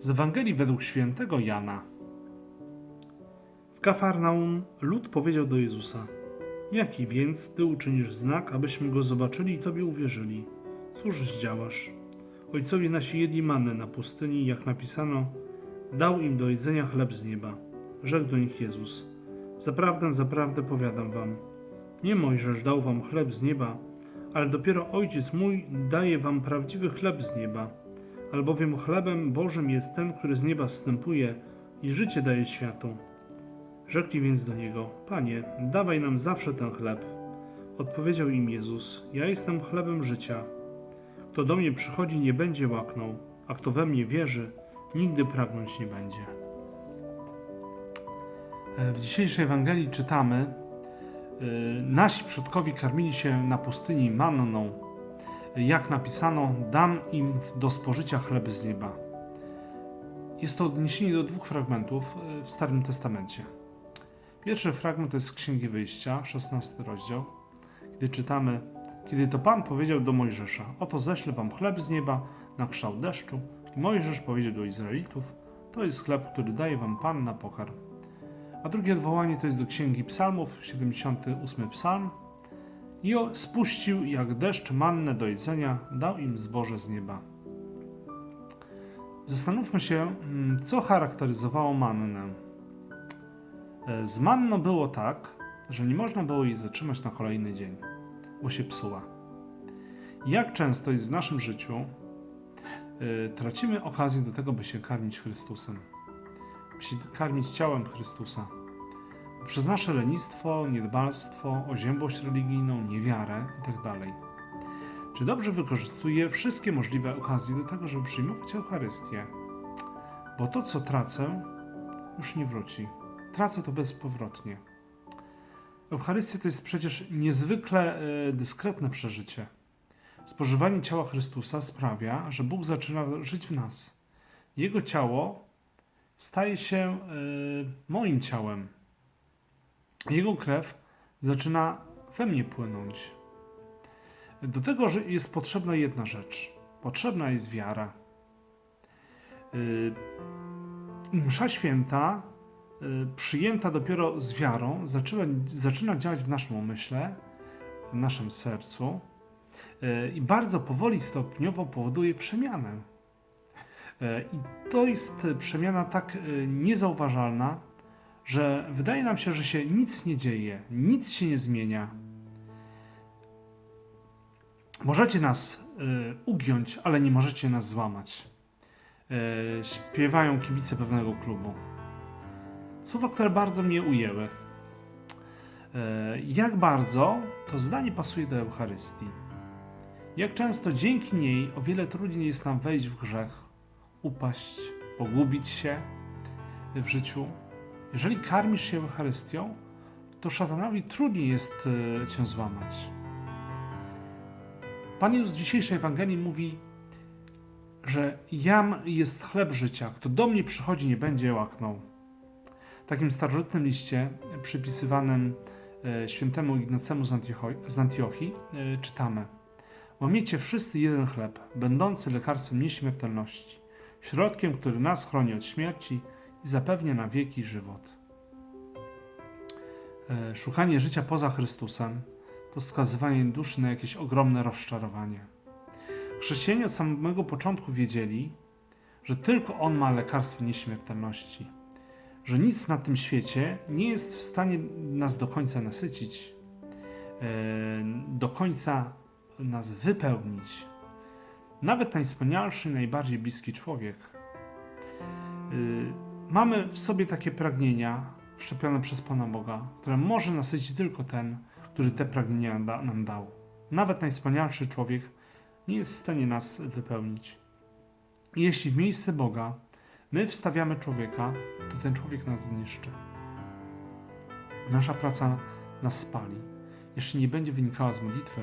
Z Ewangelii według świętego Jana. W Kafarnaum lud powiedział do Jezusa: Jaki więc ty uczynisz znak, abyśmy go zobaczyli i tobie uwierzyli? Cóż zdziałasz? Ojcowie nasi jedli manę na pustyni, jak napisano: Dał im do jedzenia chleb z nieba. Rzekł do nich Jezus: Zaprawdę, zaprawdę powiadam wam: Nie Mojżesz dał wam chleb z nieba, ale dopiero Ojciec mój daje wam prawdziwy chleb z nieba. Albowiem chlebem Bożym jest ten, który z nieba zstępuje i życie daje światu. Rzekli więc do niego: Panie, dawaj nam zawsze ten chleb. Odpowiedział im Jezus: Ja jestem chlebem życia. Kto do mnie przychodzi, nie będzie łaknął, a kto we mnie wierzy, nigdy pragnąć nie będzie. E, W dzisiejszej Ewangelii czytamy: y, Nasi przodkowie karmili się na pustyni manną. Jak napisano, dam im do spożycia chleby z nieba. Jest to odniesienie do dwóch fragmentów y, w Starym Testamencie. Pierwszy fragment to jest z Księgi Wyjścia, 16 rozdział, gdy czytamy: Kiedy to Pan powiedział do Mojżesza: Oto ześlę wam chleb z nieba na kształt deszczu. I Mojżesz powiedział do Izraelitów: To jest chleb, który daje wam Pan na pokarm. A drugie odwołanie to jest do Księgi Psalmów, 78 psalm. I spuścił jak deszcz mannę do jedzenia, dał im zboże z nieba. Zastanówmy się, mm, co charakteryzowało mannę. E, Z manną było tak, że nie można było jej zatrzymać na kolejny dzień, bo się psuła. Jak często jest w naszym życiu, e, tracimy okazję do tego, by się karmić Chrystusem, by się karmić ciałem Chrystusa. Przez nasze lenistwo, niedbalstwo, oziębłość religijną, niewiarę itd. Czy dobrze wykorzystuję wszystkie możliwe okazje do tego, żeby przyjmować Eucharystię? Bo to, co tracę, już nie wróci. Tracę to bezpowrotnie. Eucharystia to jest przecież niezwykle e, dyskretne przeżycie. Spożywanie ciała Chrystusa sprawia, że Bóg zaczyna żyć w nas. Jego ciało staje się e, moim ciałem. Jego krew zaczyna we mnie płynąć. Do tego że jest potrzebna jedna rzecz. Potrzebna jest wiara. Y, Msza święta, y, przyjęta dopiero z wiarą, zaczyna, zaczyna działać w naszym umyśle, w naszym sercu y, i bardzo powoli, stopniowo powoduje przemianę. I to jest przemiana tak niezauważalna, że wydaje nam się, że się nic nie dzieje, nic się nie zmienia. Możecie nas y, ugiąć, ale nie możecie nas złamać. Y, śpiewają kibice pewnego klubu. Słowa, które bardzo mnie ujęły. Y, jak bardzo to zdanie pasuje do Eucharystii. Jak często dzięki niej o wiele trudniej jest nam wejść w grzech, upaść, pogubić się w życiu. Jeżeli karmisz się Eucharystią, to szatanowi trudniej jest y, cię złamać. Pan Jezus w dzisiejszej Ewangelii mówi, że jam jest chleb życia. Kto do mnie przychodzi, nie będzie łaknął. W takim starożytnym liście przypisywanym e, świętemu Ignacemu z Antiochii e, czytamy Łamiecie wszyscy jeden chleb, będący lekarstwem nieśmiertelności, środkiem, który nas chroni od śmierci i zapewnia na wieki żywot. E, Szukanie życia poza Chrystusem to skazywanie duszy na jakieś ogromne rozczarowanie. Chrześcijanie od samego początku wiedzieli, że tylko On ma lekarstwo nieśmiertelności, że nic na tym świecie nie jest w stanie nas do końca nasycić, e, do końca nas wypełnić. Nawet najwspanialszy, najbardziej bliski człowiek. Mamy w sobie takie pragnienia wszczepione przez Pana Boga, które może nasycić tylko ten, który te pragnienia da, nam dał. Nawet najwspanialszy człowiek nie jest w stanie nas wypełnić. Jeśli w miejsce Boga my wstawiamy człowieka, to ten człowiek nas zniszczy. Nasza praca nas spali. Jeśli nie będzie wynikała z modlitwy,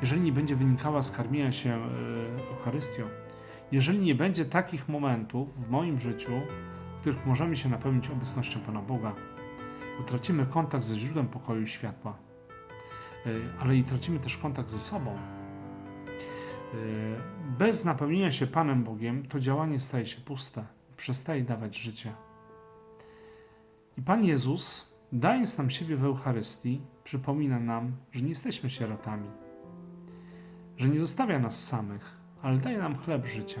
jeżeli nie będzie wynikała z karmienia się e, Eucharystią, jeżeli nie będzie takich momentów w moim życiu, których możemy się napełnić obecnością Pana Boga, to tracimy kontakt ze źródłem pokoju i światła, E, ale i tracimy też kontakt ze sobą. Bez napełnienia się Panem Bogiem to działanie staje się puste, przestaje dawać życie. I Pan Jezus, dając nam siebie w Eucharystii, przypomina nam, że nie jesteśmy sierotami, że nie zostawia nas samych, ale daje nam chleb życia.